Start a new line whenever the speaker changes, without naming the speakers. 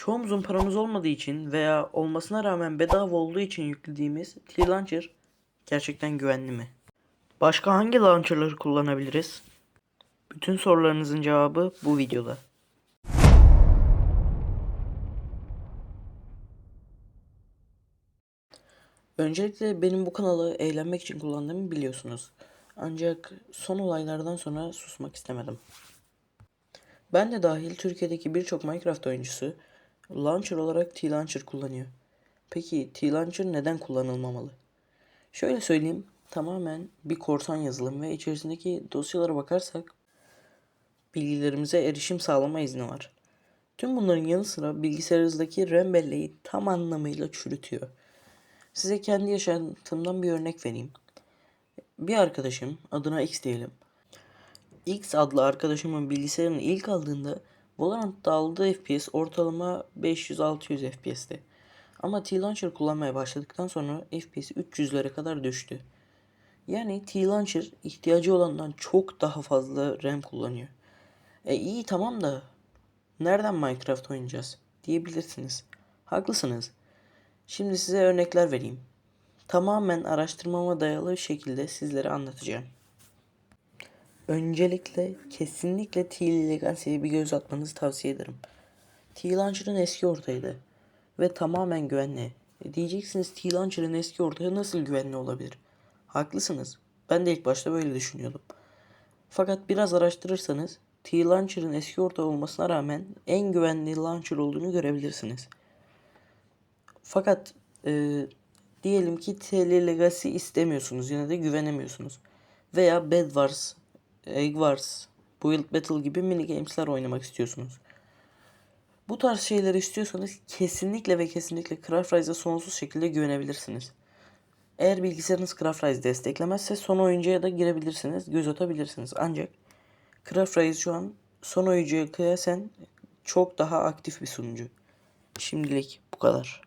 Çoğumuzun paramız olmadığı için veya olmasına rağmen bedava olduğu için yüklediğimiz T-Launcher gerçekten güvenli mi? Başka hangi launcherları kullanabiliriz? Bütün sorularınızın cevabı bu videoda. Öncelikle benim bu kanalı eğlenmek için kullandığımı biliyorsunuz. Ancak son olaylardan sonra susmak istemedim. Ben de dahil Türkiye'deki birçok Minecraft oyuncusu launcher olarak T-Launcher kullanıyor. Peki T-Launcher neden kullanılmamalı? Şöyle söyleyeyim, tamamen bir korsan yazılım ve içerisindeki dosyalara bakarsak bilgilerimize erişim sağlama izni var. Tüm bunların yanı sıra bilgisayarınızdaki RAM belleği tam anlamıyla çürütüyor. Size kendi yaşantımdan bir örnek vereyim. Bir arkadaşım, adına X diyelim. X adlı arkadaşımın bilgisayarını ilk aldığında Valorant'ta aldığı FPS ortalama 500-600 FPS'ti. Ama T-Launcher kullanmaya başladıktan sonra FPS 300'lere kadar düştü. Yani T-Launcher ihtiyacı olandan çok daha fazla RAM kullanıyor. E iyi tamam da nereden Minecraft oynayacağız diyebilirsiniz. Haklısınız. Şimdi size örnekler vereyim. Tamamen araştırmama dayalı şekilde sizlere anlatacağım. Öncelikle kesinlikle T Legacy'ye bir göz atmanızı tavsiye ederim. T-Launcher'ın eski ortağıydı ve tamamen güvenli. E diyeceksiniz T-Launcher'ın eski ortağı nasıl güvenli olabilir? Haklısınız. Ben de ilk başta böyle düşünüyordum. Fakat biraz araştırırsanız T-Launcher'ın eski ortağı olmasına rağmen en güvenli launcher olduğunu görebilirsiniz. Fakat e, diyelim ki TL Legacy istemiyorsunuz yine de güvenemiyorsunuz. Veya Bed Wars, Egg Wars, Build Battle gibi mini games'ler oynamak istiyorsunuz. Bu tarz şeyleri istiyorsanız kesinlikle ve kesinlikle Craft Rise'a sonsuz şekilde güvenebilirsiniz. Eğer bilgisayarınız Craft Rise desteklemezse son oyuncuya da girebilirsiniz, göz atabilirsiniz. Ancak Craft Rise şu an son oyuncuya kıyasen çok daha aktif bir sunucu. Şimdilik bu kadar.